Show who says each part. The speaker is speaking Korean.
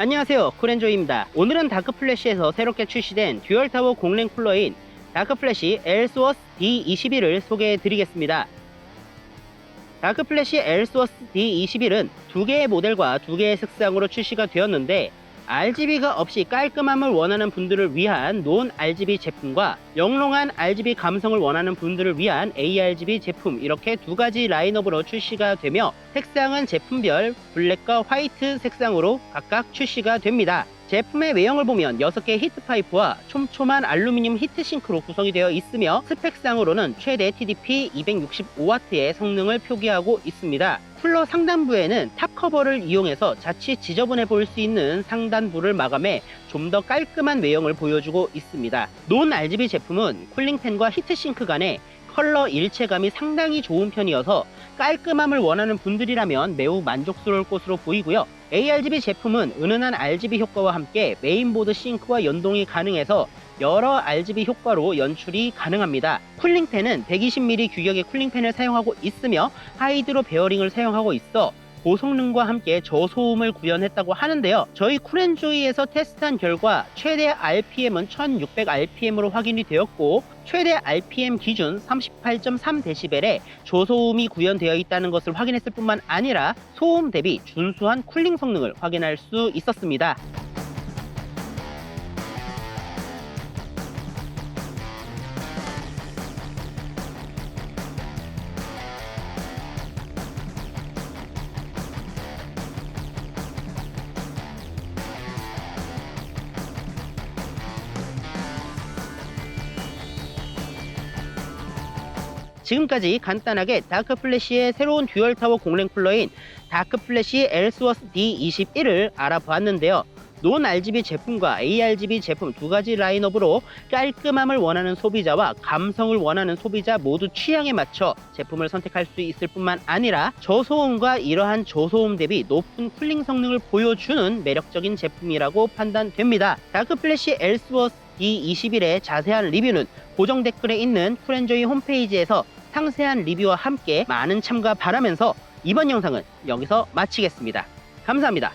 Speaker 1: 안녕하세요. 쿨엔조이입니다. 오늘은 다크플래시에서 새롭게 출시된 듀얼타워 공랭 쿨러인 다크플래시 엘스워스 D21을 소개해 드리겠습니다. 다크플래시 엘스워스 D21은 두 개의 모델과 두 개의 색상으로 출시가 되었는데 RGB가 없이 깔끔함을 원하는 분들을 위한 논 RGB 제품과 영롱한 RGB 감성을 원하는 분들을 위한 ARGB 제품 이렇게 두 가지 라인업으로 출시가 되며 색상은 제품별 블랙과 화이트 색상으로 각각 출시가 됩니다. 제품의 외형을 보면 6개의 히트파이프와 촘촘한 알루미늄 히트싱크로 구성이 되어 있으며 스펙상으로는 최대 TDP 265W의 성능을 표기하고 있습니다. 쿨러 상단부에는 탑 커버를 이용해서 자칫 지저분해 보일 수 있는 상단부를 마감해 좀 더 깔끔한 외형을 보여주고 있습니다. 논 RGB 제품은 쿨링팬과 히트싱크 간의 컬러 일체감이 상당히 좋은 편이어서 깔끔함을 원하는 분들이라면 매우 만족스러울 것으로 보이고요. ARGB 제품은 은은한 RGB 효과와 함께 메인보드 싱크와 연동이 가능해서 여러 RGB 효과로 연출이 가능합니다. 쿨링팬은 120mm 규격의 쿨링팬을 사용하고 있으며 하이드로 베어링을 사용하고 있어 고성능과 함께 저소음을 구현했다고 하는데요. 저희 쿨앤조이에서 테스트한 결과 최대 RPM은 1600rpm으로 확인이 되었고 최대 RPM 기준 38.3dB의 저소음이 구현되어 있다는 것을 확인했을 뿐만 아니라 소음 대비 준수한 쿨링 성능을 확인할 수 있었습니다. 지금까지 간단하게 다크플래시의 새로운 듀얼타워 공랭 쿨러인 다크플래시 엘스워스 D21을 알아보았는데요. 논 RGB 제품과 ARGB 제품 두 가지 라인업으로 깔끔함을 원하는 소비자와 감성을 원하는 소비자 모두 취향에 맞춰 제품을 선택할 수 있을 뿐만 아니라 저소음과 이러한 저소음 대비 높은 쿨링 성능을 보여주는 매력적인 제품이라고 판단됩니다. 다크플래시 엘스워스 D21의 자세한 리뷰는 고정 댓글에 있는 쿨앤조이 홈페이지에서 상세한 리뷰와 함께 많은 참가 바라면서 이번 영상은 여기서 마치겠습니다. 감사합니다.